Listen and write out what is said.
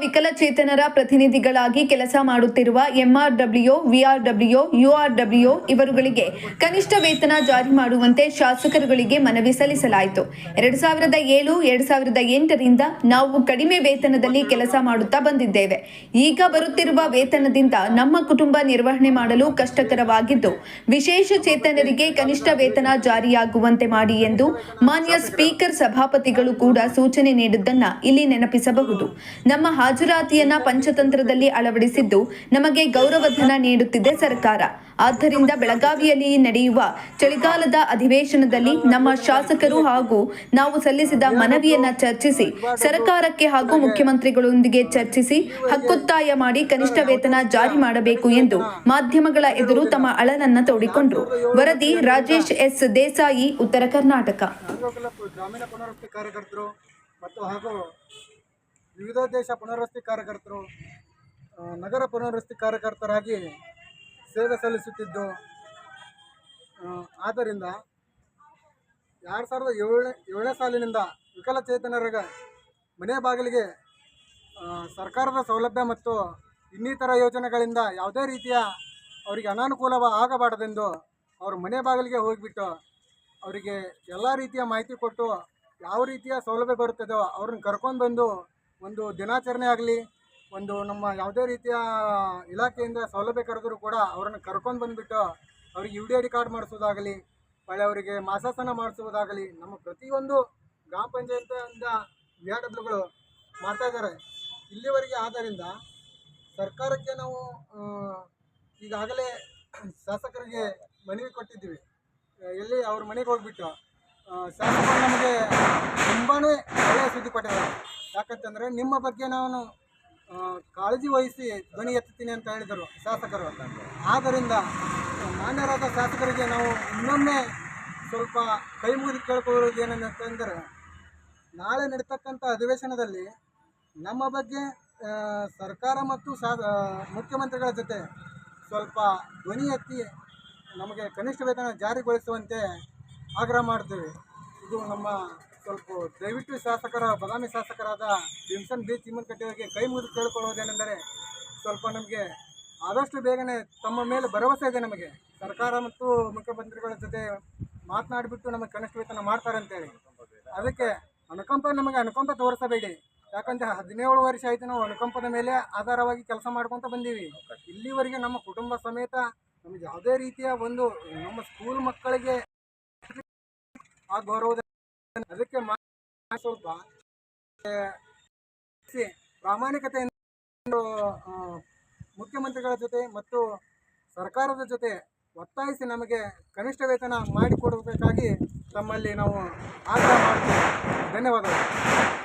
ವಿಕಲಚೇತನರ ಪ್ರತಿನಿಧಿಗಳಾಗಿ ಕೆಲಸ ಮಾಡುತ್ತಿರುವ ಎಂಆರ್ಡಬ್ಲ್ಯೂ, ವಿಆರ್ಡಬ್ಲ್ಯೂ, ಯುಆರ್ಡಬ್ಲ್ಯೂ ಇವರುಗಳಿಗೆ ಕನಿಷ್ಠ ವೇತನ ಜಾರಿ ಮಾಡುವಂತೆ ಶಾಸಕರುಗಳಿಗೆ ಮನವಿ ಸಲ್ಲಿಸಲಾಯಿತು. ಎರಡು ಸಾವಿರದ ಏಳು, ಎರಡು ಸಾವಿರದ ಎಂಟರಿಂದ ನಾವು ಕಡಿಮೆ ವೇತನದಲ್ಲಿ ಕೆಲಸ ಮಾಡುತ್ತಾ ಬಂದಿದ್ದೇವೆ. ಈಗ ಬರುತ್ತಿರುವ ವೇತನದಿಂದ ನಮ್ಮ ಕುಟುಂಬ ನಿರ್ವಹಣೆ ಮಾಡಲು ಕಷ್ಟಕರವಾಗಿದ್ದು, ವಿಶೇಷ ಚೇತನರಿಗೆ ಕನಿಷ್ಠ ವೇತನ ಜಾರಿಯಾಗುವಂತೆ ಮಾಡಿ ಎಂದು ಮಾನ್ಯ ಸ್ಪೀಕರ್ ಸಭಾಪತಿಗಳು ಕೂಡ ಸೂಚನೆ ನೀಡಿದ್ದನ್ನ ಇಲ್ಲಿ ನೆನಪಿಸಬಹುದು. ನಮ್ಮ ಹಾಜರಾತಿಯನ್ನ ಪಂಚತಂತ್ರದಲ್ಲಿ ಅಳವಡಿಸಿದ್ದು ನಮಗೆ ಗೌರವಧನ ನೀಡುತ್ತಿದೆ ಸರ್ಕಾರ. ಆದ್ದರಿಂದ ಬೆಳಗಾವಿಯಲ್ಲಿ ನಡೆಯುವ ಚಳಿಗಾಲದ ಅಧಿವೇಶನದಲ್ಲಿ ನಮ್ಮ ಶಾಸಕರು ಹಾಗೂ ನಾವು ಸಲ್ಲಿಸಿದ ಮನವಿಯನ್ನ ಚರ್ಚಿಸಿ, ಸರ್ಕಾರಕ್ಕೆ ಹಾಗೂ ಮುಖ್ಯಮಂತ್ರಿಗಳೊಂದಿಗೆ ಚರ್ಚಿಸಿ, ಹಕ್ಕೊತ್ತಾಯ ಮಾಡಿ ಕನಿಷ್ಠ ವೇತನ ಜಾರಿ ಮಾಡಬೇಕು ಎಂದು ಮಾಧ್ಯಮಗಳ ಎದುರು ತಮ್ಮ ಅಳನನ್ನ ತೋಡಿಕೊಂಡರು. ವರದಿ ರಾಜೇಶ್ ಎಸ್ ದೇಸಾಯಿ, ಉತ್ತರ ಕರ್ನಾಟಕ. ಮತ್ತು ಹಾಗೂ ವಿವಿಧೋದ್ದೇಶ ಪುನರ್ವಸತಿ ಕಾರ್ಯಕರ್ತರು ನಗರ ಪುನರ್ವಸತಿ ಕಾರ್ಯಕರ್ತರಾಗಿ ಸೇವೆ ಸಲ್ಲಿಸುತ್ತಿದ್ದು ಆದ್ದರಿಂದ ಎರಡು ಸಾವಿರದ ಏಳನೇ ಏಳನೇ ಸಾಲಿನಿಂದ ವಿಕಲಚೇತನರಿಗೆ ಮನೆ ಬಾಗಿಲಿಗೆ ಸರ್ಕಾರದ ಸೌಲಭ್ಯ ಮತ್ತು ಇನ್ನಿತರ ಯೋಜನೆಗಳಿಂದ ಯಾವುದೇ ರೀತಿಯ ಅವರಿಗೆ ಅನಾನುಕೂಲ ಆಗಬಾರದೆಂದು ಅವರು ಮನೆ ಬಾಗಿಲಿಗೆ ಹೋಗಿಬಿಟ್ಟು ಅವರಿಗೆ ಎಲ್ಲ ರೀತಿಯ ಮಾಹಿತಿ ಕೊಟ್ಟು ಯಾವ ರೀತಿಯ ಸೌಲಭ್ಯ ಬರುತ್ತದೋ ಅವ್ರನ್ನ ಕರ್ಕೊಂಡು ಬಂದು ಒಂದು ದಿನಾಚರಣೆ ಆಗಲಿ, ಒಂದು ನಮ್ಮ ಯಾವುದೇ ರೀತಿಯ ಇಲಾಖೆಯಿಂದ ಸೌಲಭ್ಯ ಕರೆದರೂ ಕೂಡ ಅವರನ್ನು ಕರ್ಕೊಂಡು ಬಂದುಬಿಟ್ಟು ಅವ್ರಿಗೆ U D I D card ಮಾಡಿಸೋದಾಗಲಿ, ಒಳ್ಳೆ ಅವರಿಗೆ ಮಾಸಾಸನ ಮಾಡಿಸೋದಾಗಲಿ, ನಮ್ಮ ಪ್ರತಿಯೊಂದು ಗ್ರಾಮ ಪಂಚಾಯತಿಯಿಂದ ವಿ ಆರ್ ಮಾಡ್ತಾ ಇದ್ದಾರೆ. ಇಲ್ಲಿವರೆಗೆ ಆದ್ದರಿಂದ ಸರ್ಕಾರಕ್ಕೆ ನಾವು ಈಗಾಗಲೇ ಶಾಸಕರಿಗೆ ಮನವಿ ಕೊಟ್ಟಿದ್ದೀವಿ. ಎಲ್ಲಿ ಅವ್ರ ಮನೆಗೆ ಹೋಗ್ಬಿಟ್ಟು ಶಾಸಕರು ನಮಗೆ ತುಂಬಾ ಒಳ್ಳೆಯ ಸುದ್ದಿ ಕೊಟ್ಟಿದ್ದಾರೆ. ಯಾಕಂತಂದರೆ ನಿಮ್ಮ ಬಗ್ಗೆ ನಾನು ಕಾಳಜಿ ವಹಿಸಿ ಧ್ವನಿ ಎತ್ತುತ್ತೀನಿ ಅಂತ ಹೇಳಿದರು ಶಾಸಕರು. ಆದ್ದರಿಂದ ಮಾನ್ಯರಾದ ಶಾಸಕರಿಗೆ ನಾವು ಇನ್ನೊಮ್ಮೆ ಸ್ವಲ್ಪ ಕೈ ಮುಗಿದು ಕೇಳ್ಕೊಳ್ಳೋದು ಏನಂತಂದರೆ ನಾಳೆ ನಡೀತಕ್ಕಂಥ ಅಧಿವೇಶನದಲ್ಲಿ ನಮ್ಮ ಬಗ್ಗೆ ಸರ್ಕಾರ ಮತ್ತು ಮುಖ್ಯಮಂತ್ರಿಗಳ ಜೊತೆ ಸ್ವಲ್ಪ ಧ್ವನಿ ಎತ್ತಿ ನಮಗೆ ಕನಿಷ್ಠ ವೇತನ ಜಾರಿಗೊಳಿಸುವಂತೆ ಆಗ್ರಹ ಮಾಡ್ತೇವೆ. ಇದು ನಮ್ಮ ಸ್ವಲ್ಪ ದಯವಿಟ್ಟು ಶಾಸಕರ, ಬದಾಮಿ ಶಾಸಕರಾದ ಭೀಮ್ಸನ್ ಬಿ ಚಿಮ್ಮನಕಟ್ಟೆಯವರಿಗೆ ಕೈ ಮುಗಿದು ಕೇಳಿಕೊಳ್ಳುವುದೇನೆಂದರೆ ಸ್ವಲ್ಪ ನಮಗೆ ಆದಷ್ಟು ಬೇಗನೆ ತಮ್ಮ ಮೇಲೆ ಭರವಸೆ ಇದೆ ನಮಗೆ. ಸರ್ಕಾರ ಮತ್ತು ಮುಖ್ಯಮಂತ್ರಿಗಳ ಜೊತೆ ಮಾತನಾಡಿಬಿಟ್ಟು ನಮಗೆ ಕನಿಷ್ಠ ವೇತನ ಮಾಡ್ತಾರೆ ಅಂತೇಳಿ ಅದಕ್ಕೆ ಅನುಕಂಪ ನಮಗೆ ಅನುಕಂಪ ತೋರಿಸಬೇಡಿ. ಯಾಕಂದ್ರೆ ಹದಿನೇಳು ವರ್ಷ ಆಯಿತು ನಾವು ಅನುಕಂಪದ ಮೇಲೆ ಆಧಾರವಾಗಿ ಕೆಲಸ ಮಾಡ್ಕೊಂತ ಬಂದೀವಿ. ಇಲ್ಲಿವರೆಗೆ ನಮ್ಮ ಕುಟುಂಬ ಸಮೇತ ನಮಗೆ ಯಾವುದೇ ರೀತಿಯ ಒಂದು, ನಮ್ಮ ಸ್ಕೂಲ್ ಮಕ್ಕಳಿಗೆ ಆ ಗೌರವದ ಅದಕ್ಕೆ ಸ್ವಲ್ಪ ಪ್ರಾಮಾಣಿಕತೆಯನ್ನು ಮುಖ್ಯಮಂತ್ರಿಗಳ ಜೊತೆ ಮತ್ತು ಸರ್ಕಾರದ ಜೊತೆ ಒತ್ತಾಯಿಸಿ ನಮಗೆ ಕನಿಷ್ಠ ವೇತನ ಮಾಡಿಕೊಡಬೇಕಾಗಿ ತಮ್ಮಲ್ಲಿ ನಾವು ಆಗ್ರಹ ಮಾಡ್ತೀವಿ. ಧನ್ಯವಾದಗಳು.